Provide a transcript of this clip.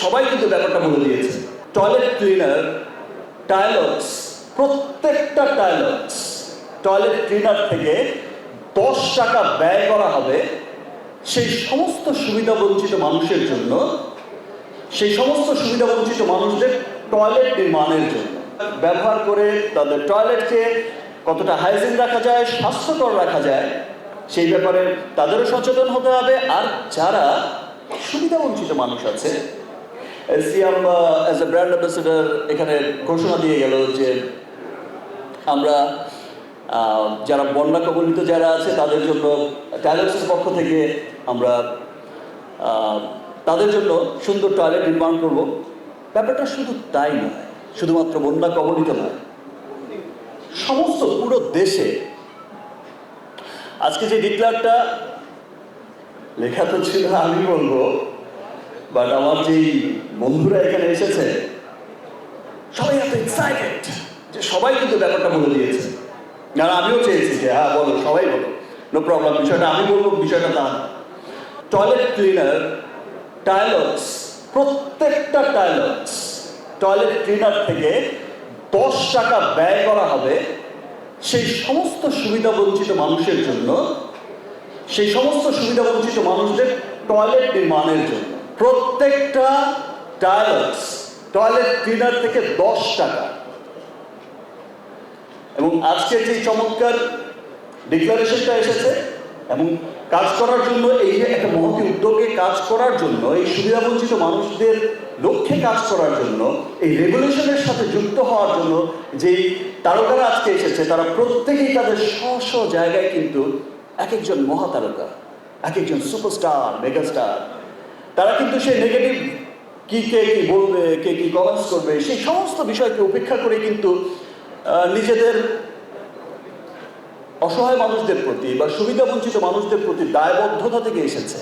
সবাই কিন্তু ব্যাপারটা বলে দিয়েছে। টয়লেট ক্লিনার টাইলক্স প্রত্যেকটা টাইলক্স টয়লেট ক্লিনার থেকে দশ টাকা ব্যয় করা হবে সেই সমস্ত সুবিধা বঞ্চিত মানুষের জন্য, সেই সমস্ত সুবিধা বঞ্চিত মানুষদের টয়লেট নির্মাণের জন্য। ব্যবহার করে তাদের টয়লেটকে কতটা হাইজিন রাখা যায়, স্বাস্থ্যকর রাখা যায়, সেই ব্যাপারে তাদেরও সচেতন হতে হবে। আর যারা সুবিধা বঞ্চিত মানুষ আছে Siam as a brand ambassador এখানে ঘোষণা দিয়ে গেল যে আমরা যারা বন্যা কবলিত যারা আছে, তাদের জন্য টাইলক্সের পক্ষ থেকে আমরা তাদের জন্য সুন্দর টয়লেট নির্মাণ করব। ব্যাপারটা শুধু তাই নয়, শুধুমাত্র বন্যা কবলিত নয়, সমস্ত পুরো দেশে আজকে যে ডিক্লারটা, লেখা তো ছিল, আমি বলব বাট আমার যেই বন্ধুরা এখানে এসেছে। সবাই এত এক্সাইটেড যে সবাই কিন্তু ব্যাপারটা বলে দিয়েছে। আর আমিও চেয়েছি যে হ্যাঁ বলো, সবাই বলো। নো প্রবলেম বিষয়টা আমি বলব, বিষয়টা তা টয়লেট ক্লিনার টাইলক্স প্রত্যেকটা টাইলক্স টয়লেট ক্লিনার থেকে দশ টাকা ব্যয় করা হবে সেই সমস্ত সুবিধা বঞ্চিত মানুষের জন্য, সেই সমস্ত সুবিধা বঞ্চিত মানুষদের টয়লেট নির্মাণের জন্য। প্রত্যেকটা টাইলক্স টয়লেট ক্লিনার থেকে দশ টাকা। এবং আজকে যে চমৎকার ডিক্লারেশনটা এসেছে এবং কাজ করার জন্য এই যে একটা মহতি উদ্যোগে কাজ করার জন্য, এই সুবিধাবঞ্চিত মানুষদের লক্ষ্যে কাজ করার জন্য, এই রেগুলেশনের সাথে যুক্ত হওয়ার জন্য যেই তারকারা আজকে এসেছে, তারা প্রত্যেকেই তাদের স্ব স্ব জায়গায় কিন্তু এক একজন মহাতারকা, এক একজন সুপারস্টার, মেগাস্টার তারা কিন্তু সেই নেগেটিভ কি, কে কি বলবে, কে কি কমেন্টস করবে, সেই সমস্ত বিষয়কে উপেক্ষা করে কিন্তু নিজেদের অসহায় মানুষদের প্রতি বা সুবিধাবঞ্চিত মানুষদের প্রতি দায়বদ্ধতা থেকে এসেছে।